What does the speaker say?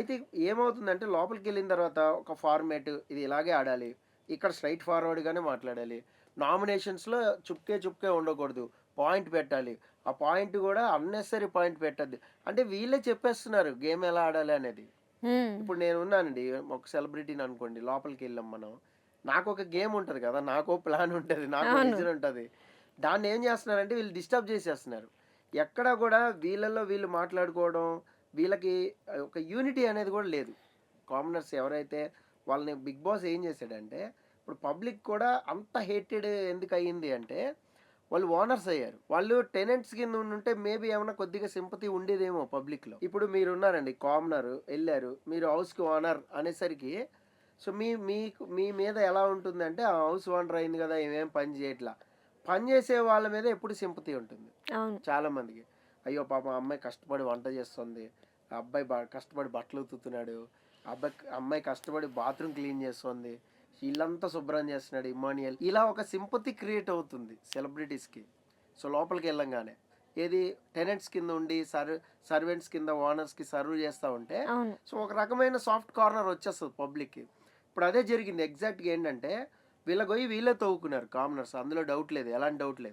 అయితే ఏమవుతుందంటే లోపలికి వెళ్ళిన తర్వాత ఒక ఫార్మేట్ ఇది ఇలాగే ఆడాలి. ఇక్కడ స్ట్రైట్ ఫార్వర్డ్గానే మాట్లాడాలి. నామినేషన్స్లో చుక్కే చుక్కే ఉండకూడదు. పాయింట్ పెట్టాలి. ఆ పాయింట్ కూడా అన్నెసరీ పాయింట్ పెట్టద్దు. అంటే వీళ్ళే చెప్పేస్తున్నారు గేమ్ ఎలా ఆడాలి అనేది. ఇప్పుడు నేను ఉన్నానండి ఒక సెలబ్రిటీని అనుకోండి లోపలికి వెళ్ళాం మనం. నాకు ఒక గేమ్ ఉంటుంది కదా నాకు ప్లాన్ ఉంటుంది నాకు. విజన్ ఉంటుంది. దాన్ని ఏం చేస్తున్నారంటే వీళ్ళు డిస్టర్బ్ చేసేస్తున్నారు. ఎక్కడ కూడా వీళ్ళల్లో వీళ్ళు మాట్లాడుకోవడం వీళ్ళకి ఒక యూనిటీ అనేది కూడా లేదు. కామనర్స్ ఎవరైతే వాళ్ళని బిగ్ బాస్ ఏం చేశాడంటే ఇప్పుడు పబ్లిక్ కూడా అంత హేటెడ్ ఎందుకు అయ్యింది అంటే వాళ్ళు ఓనర్స్ అయ్యారు. వాళ్ళు టెనెంట్స్ కింద ఉంటే మేబీ ఏమైనా కొద్దిగా సింపతి ఉండేదేమో పబ్లిక్లో. ఇప్పుడు మీరు ఉన్నారండి కామనర్ వెళ్ళారు మీరు హౌస్కి ఓనర్ అనేసరికి సో మీ మీకు మీ మీద ఎలా ఉంటుందంటే ఆ హౌస్ ఓనర్ అయింది కదా ఏమేం పని చేయట్లా. పని చేసే వాళ్ళ మీద ఎప్పుడు సింపతి ఉంటుంది. చాలా మందికి. అయ్యో పాప అమ్మాయి కష్టపడి వంట చేస్తుంది. అబ్బాయి బా కష్టపడి బట్టలు ఉతుకుతున్నాడు. అబ్బాయి అమ్మాయి కష్టపడి బాత్రూమ్ క్లీన్ చేస్తుంది. ఇల్లంతా శుభ్రం చేస్తున్నాడు ఇమానియల్ ఇలా ఒక సింపతి క్రియేట్ అవుతుంది సెలబ్రిటీస్కి. సో లోపలికి వెళ్ళంగానే. ఏది టెనెంట్స్ కింద ఉండి సర్వ్ సర్వెంట్స్ కింద ఓనర్స్కి సర్వ్ చేస్తూ ఉంటే సో ఒక రకమైన సాఫ్ట్ కార్నర్ వచ్చేస్తుంది పబ్లిక్కి. ఇప్పుడు అదే జరిగింది. ఎగ్జాక్ట్గా ఏంటంటే వీళ్ళ పోయి వీళ్ళే తవ్వుకున్నారు కామనర్స్. అందులో డౌట్ లేదు. ఎలాంటి డౌట్ లేదు.